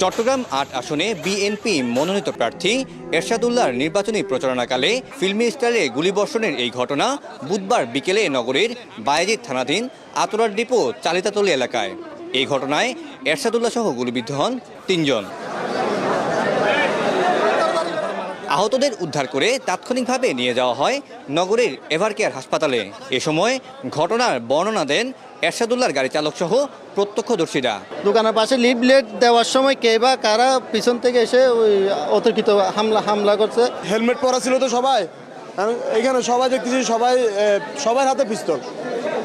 চট্টগ্রাম আট আসনে বিএনপি মনোনীত প্রার্থী এরশাদুল্লাহর নির্বাচনী প্রচারণাকালে ফিল্মি স্টাইলে গুলিবর্ষণের এই ঘটনা বুধবার বিকেলে নগরের বায়েজিদ থানাধীন আতরার ডিপো চালিতাতলি এলাকায়। এই ঘটনায় এরশাদুল্লাহ সহ গুলিবিদ্ধ হন তিনজন। আহতদের উদ্ধার করে তাৎক্ষণিকভাবে নিয়ে যাওয়া হয় নগরীর এভারকেয়ার হাসপাতালে। এ সময় ঘটনার বর্ণনা দেন এরশাদুল্লাহর গাড়ি চালক সহ প্রত্যক্ষদর্শীরা। দোকানের পাশে লিফলেট দেওয়ার সময় কে বা কারা পিছন থেকে এসে ওই অতর্কিত হামলা হামলা করছে? হেলমেট পরা ছিল তো সবাই। এখানে সবাই দেখতেছি সবাই সবার হাতে পিস্তল।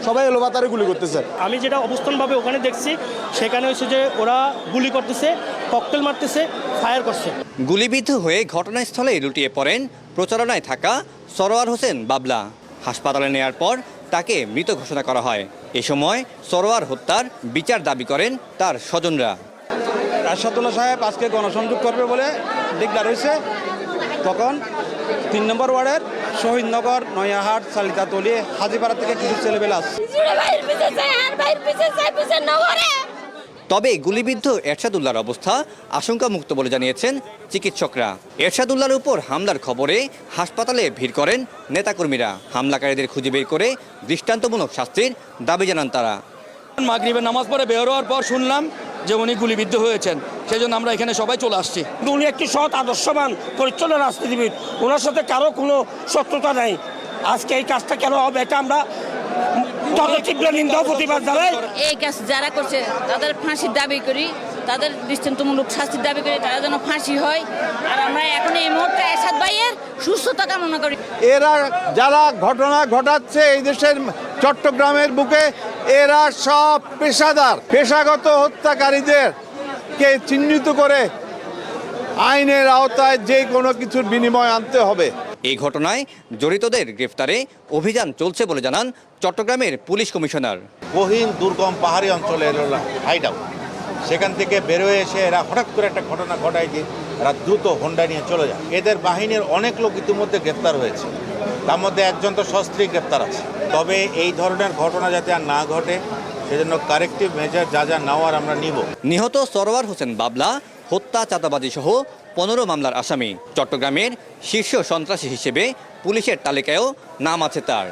সবাই এলো বাতারে গুলি করতেছে। আমি যেটা অবস্থানভাবে ওখানে দেখছি সেখানে হচ্ছে যে ওরা গুলি করতেছে। ককটেল মারতেছে ফায়ার করছে। গুলিবিদ্ধ হয়ে ঘটনাস্থলে লুটিয়ে পড়েন প্রচারণায় থাকা সরোয়ার হোসেন বাবলা। হাসপাতালে নেয়ার পর তাকে মৃত ঘোষণা করা হয়। এ সময় সরোয়ার হত্যার বিচার দাবি করেন তার স্বজনরা। রাশাদুল্লাহ সাহেব আজকে গণসংযোগ করবে বলে ডিক্লার হয়েছে। তখন তিন নম্বর ওয়ার্ডের শহীদনগর নয়াহাট সালিতাতলি হাজিপাড়া থেকে কিছু ছেলেবেলা আসছে। তবে গুলিবিদ্ধ এরশাদুল্লাহর অবস্থা আশঙ্কামুক্ত বলে জানিয়েছেন চিকিৎসকরা। এরশাদুল্লাহর উপর হামলার খবরে হাসপাতালে ভিড় করেন নেতাকর্মীরা। হামলাকারীদের খুঁজে বের করে দৃষ্টান্তমূলক শাস্তির দাবি জানান তারা। মাগরিবের নামাজ পড়ে বের হওয়ার পর শুনলাম যে উনি গুলিবিদ্ধ হয়েছেন। সেই জন্য আমরা এখানে সবাই চলে আসছি। উনি একটি সৎ আদর্শবান পরিচ্ছন্ন রাজনীতিবিদ। ওনার সাথে কারও কোনো শত্রুতা নেই। আজকে এই কাজটা কেন হবে এটা আমরা যত তীব্র নিন্দা প্রতিবাদ জানাই। এই কাজ যারা করছে তাদের ফাঁসির দাবি করি তাদের দৃষ্টান্তমূলক শাস্তির দাবি করি তারা যেন ফাঁসি হয়। আর আমরা এখন এই মুহূর্তে এরশাদ ভাইয়ের সুস্থতা কামনা করি। এরা যারা ঘটনা ঘটাচ্ছে এই দেশের চট্টগ্রামের বুকে এরা সব পেশাদার পেশাগত হত্যাকারীদের কে চিহ্নিত করে আইনের আওতায় যে কোনো কিছুর বিনিময় আনতে হবে। এই ঘটনায় জড়িতদের গ্রেফতারে অভিযান চলছে বলে জানান চট্টগ্রামের পুলিশ কমিশনার। গহীন, দুর্গম পাহাড়ি অঞ্চলে হাইড সেখান থেকে বেরোয় এসে এরা হঠাৎ করে একটা ঘটনা ঘটায় যে এরা দ্রুত হোন্ডা নিয়ে চলে যায়। এদের বাহিনীর অনেক লোক ইতিমধ্যে গ্রেপ্তার হয়েছে। তার মধ্যে একজন তো সস্ত্রী গ্রেপ্তার আছে। তবে এই ধরনের ঘটনা যাতে আর না ঘটে, সেজন্য কারেক্টিভ মেজার যা যা নেওয়ার আমরা নিব। নিহত সরোয়ার হোসেন বাবলা, হত্যা, চাঁদাবাজি সহ পনেরো মামলার আসামি। চট্টগ্রামের শীর্ষ সন্ত্রাসী হিসেবে পুলিশের তালিকায়ও নাম আছে তার।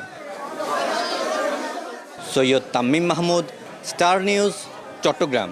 Syed Tammim Mahmud, star news, Chattogram.